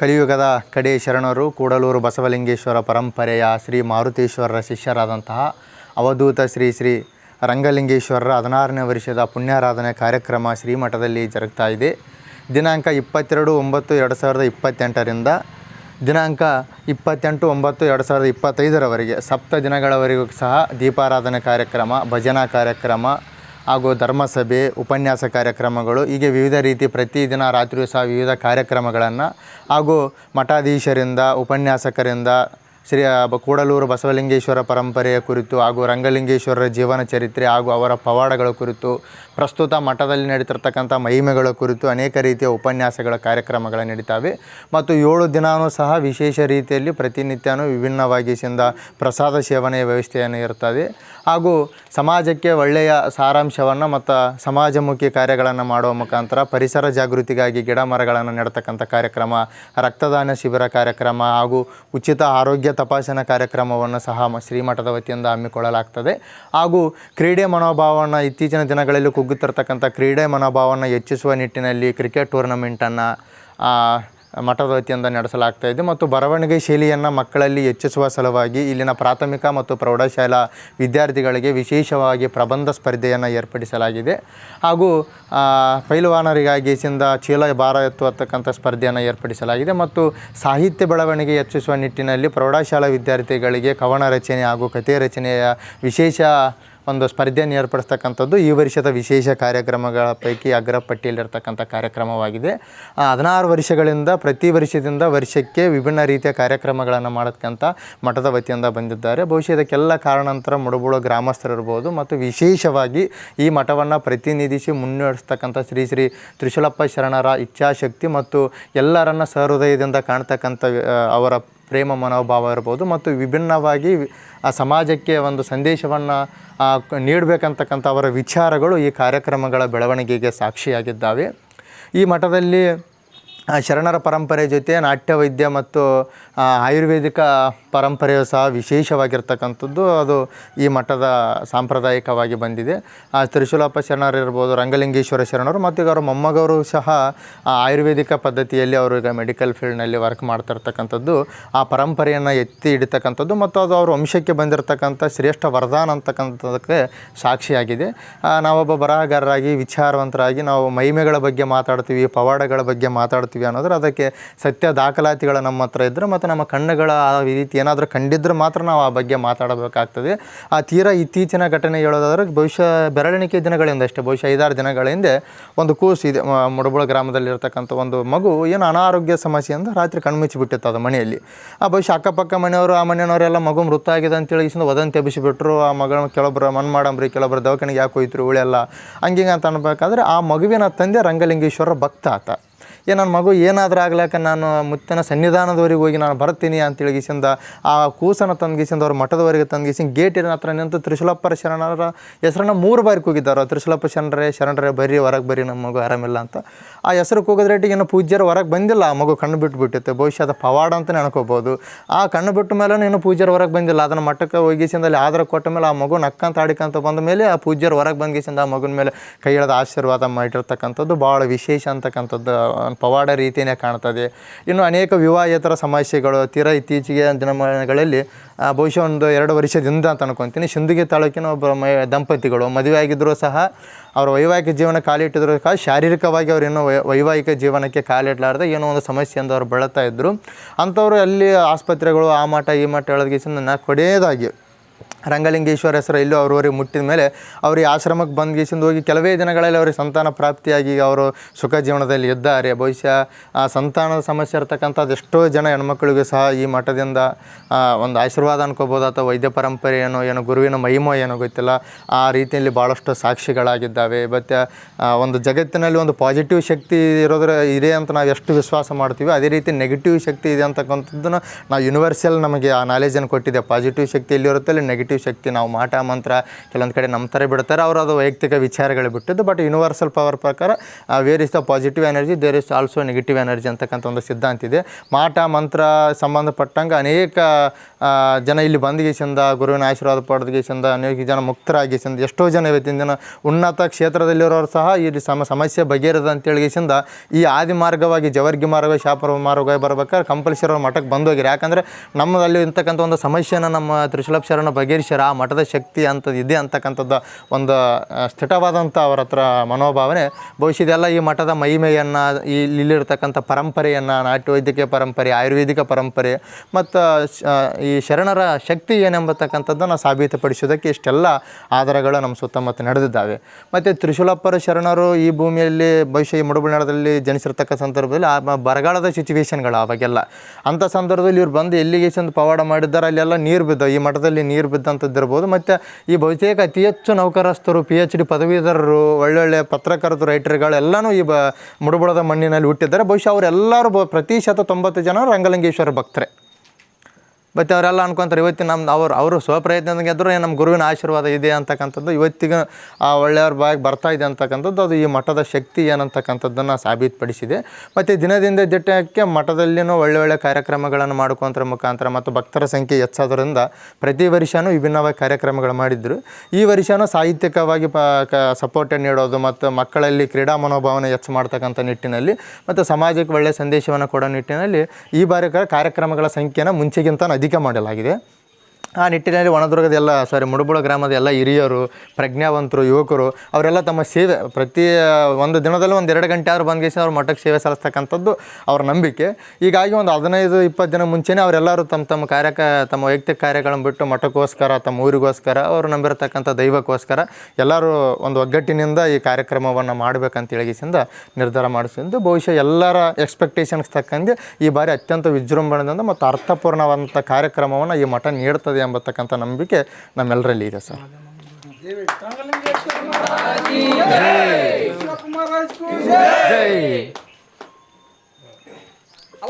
ಕಲಿಯುಗದ ಕಡೆ ಶರಣರು ಕೂಡಲೂರು ಬಸವಲಿಂಗೇಶ್ವರ ಪರಂಪರೆಯ ಶ್ರೀ ಮಾರುತೇಶ್ವರರ ಶಿಷ್ಯರಾದಂತಹ ಅವಧೂತ ಶ್ರೀ ಶ್ರೀ ರಂಗಲಿಂಗೇಶ್ವರರ ಹದಿನಾರನೇ ವರ್ಷದ ಪುಣ್ಯಾರಾಧನೆ ಕಾರ್ಯಕ್ರಮ ಶ್ರೀಮಠದಲ್ಲಿ ಜರುಗ್ತಾ ಇದೆ. ದಿನಾಂಕ ಇಪ್ಪತ್ತೆರಡು ಒಂಬತ್ತು ಎರಡು ಸಾವಿರದ ಇಪ್ಪತ್ತೆಂಟರಿಂದ ದಿನಾಂಕ ಇಪ್ಪತ್ತೆಂಟು ಒಂಬತ್ತು ಎರಡು ಸಾವಿರದ ಇಪ್ಪತ್ತೈದರವರೆಗೆ ಸಪ್ತ ದಿನಗಳವರೆಗೂ ಸಹ ದೀಪಾರಾಧನೆ ಕಾರ್ಯಕ್ರಮ, ಭಜನಾ ಕಾರ್ಯಕ್ರಮ ಹಾಗೂ ಧರ್ಮಸಭೆ, ಉಪನ್ಯಾಸ ಕಾರ್ಯಕ್ರಮಗಳು, ಹೀಗೆ ವಿವಿಧ ರೀತಿ ಪ್ರತಿದಿನ ರಾತ್ರಿಯೂ ಸಹ ವಿವಿಧ ಕಾರ್ಯಕ್ರಮಗಳನ್ನು ಹಾಗೂ ಮಠಾಧೀಶರಿಂದ, ಉಪನ್ಯಾಸಕರಿಂದ ಶ್ರೀ ಕೂಡಲೂರು ಬಸವಲಿಂಗೇಶ್ವರ ಪರಂಪರೆಯ ಕುರಿತು ಹಾಗೂ ರಂಗಲಿಂಗೇಶ್ವರರ ಜೀವನ ಚರಿತ್ರೆ ಹಾಗೂ ಅವರ ಪವಾಡಗಳ ಕುರಿತು ಪ್ರಸ್ತುತ ಮಠದಲ್ಲಿ ನಡೀತಿರ್ತಕ್ಕಂಥ ಮಹಿಮೆಗಳ ಕುರಿತು ಅನೇಕ ರೀತಿಯ ಉಪನ್ಯಾಸಗಳ ಕಾರ್ಯಕ್ರಮಗಳು ನಡೀತಾವೆ. ಮತ್ತು ಏಳು ದಿನವೂ ಸಹ ವಿಶೇಷ ರೀತಿಯಲ್ಲಿ ಪ್ರತಿನಿತ್ಯನೂ ವಿಭಿನ್ನವಾಗಿ ಸಿಂದ ಪ್ರಸಾದ ಸೇವನೆಯ ವ್ಯವಸ್ಥೆಯನ್ನು ಇರ್ತದೆ ಹಾಗೂ ಸಮಾಜಕ್ಕೆ ಒಳ್ಳೆಯ ಸಾರಾಂಶವನ್ನು ಮತ್ತು ಸಮಾಜಮುಖಿ ಕಾರ್ಯಗಳನ್ನು ಮಾಡುವ ಮುಖಾಂತರ ಪರಿಸರ ಜಾಗೃತಿಗಾಗಿ ಗಿಡ ಮರಗಳನ್ನು ನೆಡ್ತಕ್ಕಂಥ ಕಾರ್ಯಕ್ರಮ, ರಕ್ತದಾನ ಶಿಬಿರ ಕಾರ್ಯಕ್ರಮ ಹಾಗೂ ಉಚಿತ ಆರೋಗ್ಯ ತಪಾಸಣಾ ಕಾರ್ಯಕ್ರಮವನ್ನು ಸಹ ಶ್ರೀಮಠದ ವತಿಯಿಂದ ಹಮ್ಮಿಕೊಳ್ಳಲಾಗ್ತದೆ. ಹಾಗೂ ಕ್ರೀಡೆ ಮನೋಭಾವವನ್ನು ಇತ್ತೀಚಿನ ದಿನಗಳಲ್ಲಿ ಕುಗ್ಗುತ್ತಿರ್ತಕ್ಕಂಥ ಕ್ರೀಡೆ ಮನೋಭಾವವನ್ನು ಹೆಚ್ಚಿಸುವ ನಿಟ್ಟಿನಲ್ಲಿ ಕ್ರಿಕೆಟ್ ಟೂರ್ನಮೆಂಟನ್ನು ಮಠದ ವತಿಯಿಂದ ನಡೆಸಲಾಗ್ತಾ ಇದೆ ಮತ್ತು ಬರವಣಿಗೆ ಶೈಲಿಯನ್ನು ಮಕ್ಕಳಲ್ಲಿ ಹೆಚ್ಚಿಸುವ ಸಲುವಾಗಿ ಇಲ್ಲಿನ ಪ್ರಾಥಮಿಕ ಮತ್ತು ಪ್ರೌಢಶಾಲಾ ವಿದ್ಯಾರ್ಥಿಗಳಿಗೆ ವಿಶೇಷವಾಗಿ ಪ್ರಬಂಧ ಸ್ಪರ್ಧೆಯನ್ನು ಏರ್ಪಡಿಸಲಾಗಿದೆ. ಹಾಗೂ ಆ, ಪೈಲವಾನರಿಗಾಗಿ ಸಿಂದ ಚೀಲ ಭಾರ ಎತ್ತುವತಕ್ಕಂಥ ಸ್ಪರ್ಧೆಯನ್ನು ಏರ್ಪಡಿಸಲಾಗಿದೆ ಮತ್ತು ಸಾಹಿತ್ಯ ಬೆಳವಣಿಗೆ ಹೆಚ್ಚಿಸುವ ನಿಟ್ಟಿನಲ್ಲಿ ಪ್ರೌಢಶಾಲಾ ವಿದ್ಯಾರ್ಥಿಗಳಿಗೆ ಕವನ ರಚನೆ ಹಾಗೂ ಕಥೆ ರಚನೆಯ ವಿಶೇಷ ಒಂದು ಸ್ಪರ್ಧೆಯನ್ನು ಏರ್ಪಡಿಸ್ತಕ್ಕಂಥದ್ದು ಈ ವರ್ಷದ ವಿಶೇಷ ಕಾರ್ಯಕ್ರಮಗಳ ಪೈಕಿ ಅಗ್ರಪಟ್ಟಿಯಲ್ಲಿರ್ತಕ್ಕಂಥ ಕಾರ್ಯಕ್ರಮವಾಗಿದೆ. ಆ, ಹದಿನಾರು ವರ್ಷಗಳಿಂದ ಪ್ರತಿ ವರ್ಷದಿಂದ ವರ್ಷಕ್ಕೆ ವಿಭಿನ್ನ ರೀತಿಯ ಕಾರ್ಯಕ್ರಮಗಳನ್ನು ಮಾಡತಕ್ಕಂಥ ಮಠದ ವತಿಯಿಂದ ಬಂದಿದ್ದಾರೆ. ಬಹುಶಃ ಇದಕ್ಕೆಲ್ಲ ಕಾರಣಾಂತರ ಮುಡುಬುಳು ಗ್ರಾಮಸ್ಥರಿರ್ಬೋದು ಮತ್ತು ವಿಶೇಷವಾಗಿ ಈ ಮಠವನ್ನು ಪ್ರತಿನಿಧಿಸಿ ಮುನ್ನಡೆಸ್ತಕ್ಕಂಥ ಶ್ರೀ ಶ್ರೀ ತ್ರಿಶೂಲಪ್ಪ ಶರಣರ ಇಚ್ಛಾಶಕ್ತಿ ಮತ್ತು ಎಲ್ಲರನ್ನ ಸಹೃದಯದಿಂದ ಕಾಣ್ತಕ್ಕಂಥ ಅವರ ಪ್ರೇಮ ಮನೋಭಾವ ಇರ್ಬೋದು ಮತ್ತು ವಿಭಿನ್ನವಾಗಿ ಆ ಸಮಾಜಕ್ಕೆ ಒಂದು ಸಂದೇಶವನ್ನು ನೀಡಬೇಕಂತಕ್ಕಂಥ ಅವರ ವಿಚಾರಗಳು ಈ ಕಾರ್ಯಕ್ರಮಗಳ ಬೆಳವಣಿಗೆಗೆ ಸಾಕ್ಷಿಯಾಗಿದ್ದಾವೆ. ಈ ಮಠದಲ್ಲಿ ಶರಣರ ಪರಂಪರೆ ಜೊತೆ ನಾಟ್ಯ ವೈದ್ಯ ಮತ್ತು ಆಯುರ್ವೇದಿಕ ಪರಂಪರೆಯು ಸಹ ವಿಶೇಷವಾಗಿರ್ತಕ್ಕಂಥದ್ದು. ಅದು ಈ ಮಠದ ಸಾಂಪ್ರದಾಯಿಕವಾಗಿ ಬಂದಿದೆ. ಆ, ಶರಣರು ಇರ್ಬೋದು ರಂಗಲಿಂಗೇಶ್ವರ ಶರಣರು ಮತ್ತು ಈಗ ಅವರ ಮೊಮ್ಮಗವರು ಸಹ ಆಯುರ್ವೇದಿಕ ಪದ್ಧತಿಯಲ್ಲಿ ಅವರು ಈಗ ಮೆಡಿಕಲ್ ಫೀಲ್ಡ್ನಲ್ಲಿ ವರ್ಕ್ ಮಾಡ್ತಿರ್ತಕ್ಕಂಥದ್ದು. ಆ ಪರಂಪರೆಯನ್ನು ಎತ್ತಿ ಹಿಡಿತಕ್ಕಂಥದ್ದು ಮತ್ತು ಅದು ಅವ್ರ ವಂಶಕ್ಕೆ ಬಂದಿರತಕ್ಕಂಥ ಶ್ರೇಷ್ಠ ವರದಾನ ಅಂತಕ್ಕಂಥದ್ದಕ್ಕೆ ಸಾಕ್ಷಿಯಾಗಿದೆ. ನಾವೊಬ್ಬ ಬರಹಗಾರರಾಗಿ ವಿಚಾರವಂತರಾಗಿ ನಾವು ಮಹಿಮೆಗಳ ಬಗ್ಗೆ ಮಾತಾಡ್ತೀವಿ ಪವಾಡಗಳ ಬಗ್ಗೆ ಮಾತಾಡ್ತೀವಿ. ಅನ್ನೋದ್ರೆ ಅದಕ್ಕೆ ಸತ್ಯ ದಾಖಲಾತಿಗಳು ನಮ್ಮ ಹತ್ರ ಇದ್ದರೆ ಮತ್ತು ನಮ್ಮ ಕಣ್ಣುಗಳ ಆ ರೀತಿ ಏನಾದರೂ ಕಂಡಿದ್ದರೆ ಮಾತ್ರ ನಾವು ಆ ಬಗ್ಗೆ ಮಾತಾಡಬೇಕಾಗ್ತದೆ. ಆ ತೀರಾ ಇತ್ತೀಚಿನ ಘಟನೆ ಹೇಳೋದಾದ್ರೆ ಬಹುಶಃ ಬೆರಳೆಣಿಕೆ ದಿನಗಳಿಂದ ಅಷ್ಟೇ, ಬಹುಶಃ ಐದಾರು ದಿನಗಳ ಹಿಂದೆ ಒಂದು ಕೂಸು ಇದೆ ಮುಡಬಳ ಗ್ರಾಮದಲ್ಲಿರ್ತಕ್ಕಂಥ ಒಂದು ಮಗು ಏನು ಅನಾರೋಗ್ಯ ಸಮಸ್ಯೆ ಸಮಸ್ಯೆಯಿಂದ ರಾತ್ರಿ ಕಣ್ಮುಚ್ಚಿಬಿಟ್ಟಿತ್ತು ಅದು ಮನೆಯಲ್ಲಿ. ಆ ಬಹುಶಃ ಅಕ್ಕಪಕ್ಕ ಮನೆಯವರು, ಆ ಮನೆಯವರೆಲ್ಲ ಮಗು ಮೃತ ಆಗಿದೆ ಅಂತೇಳಿ ಇಸಿಂದ ವದಂತಿ ಎಬ್ಬಿಸಿಬಿಟ್ರು ಆ ಮಗಳ ಕೆಲವೊಬ್ಬರು ಮನ್ ಮಾಡಂಬ್ರಿ ಕೆಲವೊಬ್ಬರು ದವಾಖಾನೆಗೆ ಯಾಕೆ ಹೋಯ್ತು ಉಳೆಲ್ಲ ಹಂಗಿಂಗೆ ಅಂತ ಅನ್ಬೇಕಾದ್ರೆ ಆ ಮಗುವಿನ ತಂದೆ ರಂಗಲಿಂಗೇಶ್ವರ ಭಕ್ತ ಆತ. ಏ ನನ್ನ ಮಗು ಏನಾದರೂ ಆಗ್ಲಾಕ ನಾನು ಮುತ್ತನ ಸನ್ನಿಧಾನದವರೆಗೆ ಹೋಗಿ ನಾನು ಬರ್ತೀನಿ ಅಂತ ಗೀಸಿಂದ ಆ ಕೂಸನ ತಂದಗಿಸಿಂದ, ಅವ್ರ ಮಠದವರೆಗೆ ಗೇಟ್ ಗೇಟಿನ ಹತ್ರ ನಿಂತು ತ್ರಿಶೂಲಪ್ಪರ ಶರಣರ ಹೆಸರನ್ನ ಮೂರು ಬಾರಿ ಕೂಗಿದ್ದಾರೆ. ತ್ರಿಶುಲಪ್ಪ ಶರಣರೇ ಶರಣರೇ, ಬರ್ರಿ, ಹೊರಗೆ ಬರ್ರಿ ನಮ್ಮ ಮಗು, ಆರಾಮಿಲ್ಲ ಅಂತ. ಆ ಹೆಸರು ಕೂಗಿದ್ರೇಟಿಗೆ ಏನು ಪೂಜ್ಯರು ಹೊರಗೆ ಬಂದಿಲ್ಲ. ಆ ಮಗು ಕಣ್ಣು ಬಿಟ್ಟು ಬಿಟ್ಟಿತ್ತು. ಅದು ಪವಾಡ ಅಂತ ನೆನ್ಕೋಬೋದು. ಆ ಕಣ್ಣು ಬಿಟ್ಟ ಮೇಲೆ ಏನು ಪೂಜ್ಯರು ಹೊರಗೆ ಬಂದಿಲ್ಲ. ಅದನ್ನು ಮಠಕ್ಕೆ ಹೋಗಿಸಿಂದ ಅಲ್ಲಿ ಆಧಾರ ಕೊಟ್ಟ ಮೇಲೆ ಆ ಮಗು ನಕ್ಕಂತ ಆಡಿಕಂತ ಬಂದ ಮೇಲೆ ಆ ಪೂಜ್ಯರು ಹೊರಗೆ ಬಂದ್ಗಿಸಿಂದ ಆ ಮಗನ ಮೇಲೆ ಕೈ ಆಶೀರ್ವಾದ ಮಾಡಿರ್ತಕ್ಕಂಥದ್ದು ಭಾಳ ವಿಶೇಷ ಅಂತಕ್ಕಂಥದ್ದು ಪವಾಡ ರೀತಿಯೇ ಕಾಣ್ತದೆ. ಇನ್ನು ಅನೇಕ ವಿವಾಹೇತರ ಸಮಸ್ಯೆಗಳು, ತೀರಾ ಇತ್ತೀಚೆಗೆ ದಿನಮಾನಗಳಲ್ಲಿ ಬಹುಶಃ ಒಂದು ಎರಡು ವರ್ಷದಿಂದ ಅಂತ ಅನ್ಕೊತೀನಿ. ಶಿಂದಗಿ ತಾಲೂಕಿನ ಒಬ್ಬ ದಂಪತಿಗಳು ಮದುವೆ ಆಗಿದ್ದರೂ ಸಹ ಅವರ ವೈವಾಹಿಕ ಜೀವನ ಕಾಲಿಟ್ಟಿದ್ರು ಸಹ ಶಾರೀರಿಕವಾಗಿ ಅವ್ರು ಇನ್ನೂ ವೈ- ವೈವಾಹಿಕ ಜೀವನಕ್ಕೆ ಕಾಲಿಡ್ಲಾರ್ದೆ ಏನೋ ಒಂದು ಸಮಸ್ಯೆ ಸಮಸ್ಯೆಯಿಂದ ಅವ್ರು ಬಳತಾ ಇದ್ದರು ಅಂಥವ್ರು ಅಲ್ಲಿ ಆಸ್ಪತ್ರೆಗಳು ಆ ಮಠ ಈ ಮಠ ಹೇಳೋದಕ್ಕಿಂತ ನಾ ಕೊನೆಯದಾಗಿ ರಂಗಲಿಂಗೇಶ್ವರ ಹೆಸರು ಎಲ್ಲೋ ಅವ್ರವರಿಗೆ ಮುಟ್ಟಿದ ಮೇಲೆ ಅವ್ರಿಗೆ ಆಶ್ರಮಕ್ಕೆ ಬಂದು ಗೀಸಿಂದ ಹೋಗಿ ಕೆಲವೇ ದಿನಗಳಲ್ಲಿ ಅವರಿಗೆ ಸಂತಾನ ಪ್ರಾಪ್ತಿಯಾಗಿ ಅವರು ಸುಖ ಜೀವನದಲ್ಲಿ ಇದ್ದಾರೆ. ಬಹುಶಃ ಆ ಸಂತಾನದ ಸಮಸ್ಯೆ ಇರ್ತಕ್ಕಂಥದ್ದು ಎಷ್ಟೋ ಜನ ಹೆಣ್ಮಕ್ಳಿಗೂ ಸಹ ಈ ಮಠದಿಂದ ಒಂದು ಆಶೀರ್ವಾದ ಅನ್ಕೋಬೋದು ಅಥವಾ ವೈದ್ಯ ಪರಂಪರೆ ಏನೋ ಏನೋ ಗುರುವಿನ ಮಹಿಮೋ ಏನೋ ಗೊತ್ತಿಲ್ಲ, ಆ ರೀತಿಯಲ್ಲಿ ಭಾಳಷ್ಟು ಸಾಕ್ಷಿಗಳಾಗಿದ್ದಾವೆ. ಮತ್ತು ಒಂದು ಜಗತ್ತಿನಲ್ಲಿ ಒಂದು ಪಾಸಿಟಿವ್ ಶಕ್ತಿ ಇರೋದ್ರ ಇದೆ ಅಂತ ನಾವು ಎಷ್ಟು ವಿಶ್ವಾಸ ಮಾಡ್ತೀವಿ ಅದೇ ರೀತಿ ನೆಗೆಟಿವ್ ಶಕ್ತಿ ಇದೆ ಅಂತಕ್ಕಂಥದ್ದನ್ನು ನಾವು ಯೂನಿವರ್ಸಲ್ ನಮಗೆ ಆ ನಾಲೆಜನ್ನು ಕೊಟ್ಟಿದೆ. ಪಾಸಿಟಿವ್ ಶಕ್ತಿ ಎಲ್ಲಿರುತ್ತೆ ನೆಗೆಟಿವ್ ಶಕ್ತಿ, ನಾವು ಮಾಟ ಮಂತ್ರ, ಕೆಲವೊಂದು ಕಡೆ ನಂಬ್ತಾರೆ ಬಿಡ್ತಾರೆ, ಅವರು ಅದು ವೈಯಕ್ತಿಕ ವಿಚಾರಗಳು ಬಿಟ್ಟಿದ್ದು ಬಟ್ ಯೂನಿವರ್ಸಲ್ ಪವರ್ ಪ್ರಕಾರ where is the positive energy there is also negative energy ಅಂತಕ್ಕಂಥ ಒಂದು ಸಿದ್ಧಾಂತ ಇದೆ. ಮಾಟ, ಮಂತ್ರ ಸಂಬಂಧಪಟ್ಟಂಗೆ ಅನೇಕ ಜನ ಇಲ್ಲಿ ಬಂದ್ಗೇಸಿಂದ, ಗುರುವಿನ ಆಶೀರ್ವಾದ ಪಡೆದ್ಗೇಸಿಂದ, ಅನೇಕ ಜನ ಮುಕ್ತರಾಗೇಸಿಂದ, ಎಷ್ಟೋ ಜನ ಇವತ್ತಿನ ದಿನ ಉನ್ನತ ಕ್ಷೇತ್ರದಲ್ಲಿರೋರು ಸಹ ಈ ಸಮ, ಸಮಸ್ಯೆ ಬಗೆಹರದ ಅಂತೇಳಿಗೇಸಿಂದ ಈ ಆದಿ ಮಾರ್ಗವಾಗಿ ಜವರ್ಗಿ ಮಾರ್ಗ, ಶಾಪರ ಮಾರ್ಗವಾಗಿ ಬರ್ಬೇಕಾದ್ರೆ ಕಂಪಲ್ಸರಿ ಅವ್ರ ಮಠಕ್ಕೆ ಬಂದೋಗಿರಿ ಯಾಕಂದರೆ ನಮ್ಮಲ್ಲಿ ಇರ್ತಕ್ಕಂಥ ಒಂದು ಸಮಸ್ಯೆನ ನಮ್ಮ ತ್ರಿಶೂಲಪ್ ಶರಣ ಬಗೆಹರಿಸ್ಯಾರ ಆ ಮಠದ ಶಕ್ತಿ ಅಂಥದ್ದು ಇದೆ ಅಂತಕ್ಕಂಥದ್ದು ಒಂದು ಸ್ಥಿರವಾದಂಥ ಅವರ ಹತ್ರ ಮನೋಭಾವನೆ. ಇದೆಲ್ಲ ಈ ಮಠದ ಮಹಿಮೆಯನ್ನು, ಈ ಇಲ್ಲಿರ್ತಕ್ಕಂಥ ಪರಂಪರೆಯನ್ನು ನಾಟ್ಯ ವೈದ್ಯಕೀಯ ಪರಂಪರೆ, ಆಯುರ್ವೇದಿಕ ಪರಂಪರೆ, ಮತ್ತು ಈ ಶರಣರ ಶಕ್ತಿ ಏನೆಂಬತಕ್ಕಂಥದ್ದನ್ನು ಸಾಬೀತುಪಡಿಸೋದಕ್ಕೆ ಇಷ್ಟೆಲ್ಲ ಆಧಾರಗಳು ನಮ್ಮ ಸುತ್ತಮುತ್ತ ನಡೆದಿದ್ದಾವೆ. ಮತ್ತು ತ್ರಿಶೂಲಪ್ಪರ ಶರಣರು ಈ ಭೂಮಿಯಲ್ಲಿ, ಬಹುಶಃ ಈ ಜನಿಸಿರ್ತಕ್ಕ ಸಂದರ್ಭದಲ್ಲಿ ಆ ಬರಗಾಲದ ಸಿಚುವೇಶನ್ಗಳು ಅವಾಗೆಲ್ಲ. ಅಂಥ ಸಂದರ್ಭದಲ್ಲಿ ಇವ್ರು ಬಂದು ಎಲ್ಲಿಗೆ ಚಂದ ಪವಾಡ ಮಾಡಿದ್ದಾರೆ ಅಲ್ಲೆಲ್ಲ ನೀರು ಬಿದ್ದವು. ಈ ಮಠದಲ್ಲಿ ನೀರು ಬಿದ್ದಂಥದ್ದು ಇರ್ಬೋದು ಮತ್ತು ಈ ಬಹುತೇಕ ಅತಿ ಹೆಚ್ಚು ನೌಕರಸ್ಥರು ಪಿ ಎಚ್ ಡಿ ಪದವೀಧರರು ಒಳ್ಳೊಳ್ಳೆ ಪತ್ರಕರ್ತರು ರೈಟರ್ಗಳೆಲ್ಲನೂ ಈ ಬ ಮುಡುಬಳದ ಮಣ್ಣಿನಲ್ಲಿ ಹುಟ್ಟಿದ್ದಾರೆ. ಬಹುಶಃ ಅವರೆಲ್ಲರೂ ಬ ಪ್ರತಿಶತ ತೊಂಬತ್ತು ಜನ ರಂಗಲಿಂಗೇಶ್ವರ ಭಕ್ತರೇ. ಮತ್ತು ಅವರೆಲ್ಲ ಅನ್ಕೊಂತಾರೆ ಇವತ್ತಿನ ನಮ್ಮ ಅವ್ರು, ಅವರು ಸ್ವಪ್ರಯತ್ನದ ಗೆದ್ದರು ನಮ್ಮ ಗುರುವಿನ ಆಶೀರ್ವಾದ ಇದೆ ಅಂತಕ್ಕಂಥದ್ದು, ಇವತ್ತಿಗೆ ಆ ಒಳ್ಳೆಯವ್ರ ಬಾಯಿಗೆ ಬರ್ತಾ ಇದೆ ಅಂತಕ್ಕಂಥದ್ದು, ಅದು ಈ ಮಠದ ಶಕ್ತಿ ಏನಂತಕ್ಕಂಥದ್ದನ್ನು ಸಾಬೀತುಪಡಿಸಿದೆ. ಮತ್ತು ದಿನದಿಂದ ದಿಟ್ಟಕ್ಕೆ ಮಠದಲ್ಲಿನೂ ಒಳ್ಳೆ ಒಳ್ಳೆ ಕಾರ್ಯಕ್ರಮಗಳನ್ನು ಮಾಡ್ಕೊಂತರ ಮುಖಾಂತರ ಮತ್ತು ಭಕ್ತರ ಸಂಖ್ಯೆ ಹೆಚ್ಚೋದ್ರಿಂದ ಪ್ರತಿ ವರ್ಷವೂ ವಿಭಿನ್ನವಾಗಿ ಕಾರ್ಯಕ್ರಮಗಳು ಮಾಡಿದ್ರು. ಈ ವರ್ಷವೂ ಸಾಹಿತ್ಯಿಕವಾಗಿ ಸಪೋರ್ಟ್ ನೀಡೋದು ಮತ್ತು ಮಕ್ಕಳಲ್ಲಿ ಕ್ರೀಡಾ ಮನೋಭಾವನೆ ಹೆಚ್ಚು ಮಾಡ್ತಕ್ಕಂಥ ನಿಟ್ಟಿನಲ್ಲಿ ಮತ್ತು ಸಮಾಜಕ್ಕೆ ಒಳ್ಳೆಯ ಸಂದೇಶವನ್ನು ಕೊಡೋ ನಿಟ್ಟಿನಲ್ಲಿ ಈ ಬಾರಿ ಕಾರ್ಯಕ್ರಮಗಳ ಸಂಖ್ಯೆನ ಮುಂಚೆಗಿಂತ ಅಧಿಕ ಮಾಡಲಾಗಿದೆ. ಆ ನಿಟ್ಟಿನಲ್ಲಿ ಒಣದುರ್ಗದ ಎಲ್ಲ ಸಾರಿ ಮುಡುಬುಳ ಗ್ರಾಮದ ಎಲ್ಲ ಹಿರಿಯರು, ಪ್ರಜ್ಞಾವಂತರು, ಯುವಕರು, ಅವರೆಲ್ಲ ತಮ್ಮ ಸೇವೆ, ಪ್ರತಿ ಒಂದು ದಿನದಲ್ಲಿ ಒಂದು ಎರಡು ಗಂಟೆ ಆದ್ರೂ ಬಂದ್ಗೆ ಅವ್ರ ಮಠಕ್ಕೆ ಸೇವೆ ಸಲ್ಲಿಸ್ತಕ್ಕಂಥದ್ದು ಅವ್ರ ನಂಬಿಕೆ. ಹೀಗಾಗಿ ಒಂದು ಹದಿನೈದು, ಇಪ್ಪತ್ತು ದಿನ ಮುಂಚೆನೇ ಅವರೆಲ್ಲರೂ ತಮ್ಮ ತಮ್ಮ ಕಾರ್ಯಕ, ತಮ್ಮ ವೈಯಕ್ತಿಕ ಕಾರ್ಯಗಳನ್ನು ಬಿಟ್ಟು ಮಠಕ್ಕೋಸ್ಕರ, ತಮ್ಮ ಊರಿಗೋಸ್ಕರ, ಅವರು ನಂಬಿರತಕ್ಕಂಥ ದೈವಕ್ಕೋಸ್ಕರ ಎಲ್ಲರೂ ಒಂದು ಒಗ್ಗಟ್ಟಿನಿಂದ ಈ ಕಾರ್ಯಕ್ರಮವನ್ನು ಮಾಡಬೇಕಂತ ಹೇಳಿಸಿಂದ ನಿರ್ಧಾರ ಮಾಡಿಸಿದ್ದು, ಬಹುಶಃ ಎಲ್ಲರ ಎಕ್ಸ್ಪೆಕ್ಟೇಷನ್ಸ್ ತಕ್ಕಂತೆ ಈ ಬಾರಿ ಅತ್ಯಂತ ವಿಜೃಂಭಣೆಯಿಂದ ಮತ್ತು ಅರ್ಥಪೂರ್ಣವಾದಂಥ ಕಾರ್ಯಕ್ರಮವನ್ನು ಈ ಮಠ ನೀಡ್ತದೆ ಎಂಬತಕ್ಕಂಥ ನಂಬಿಕೆ ನಮ್ಮೆಲ್ಲರಲ್ಲಿ ಇದೆ ಸರ್. ಜೈ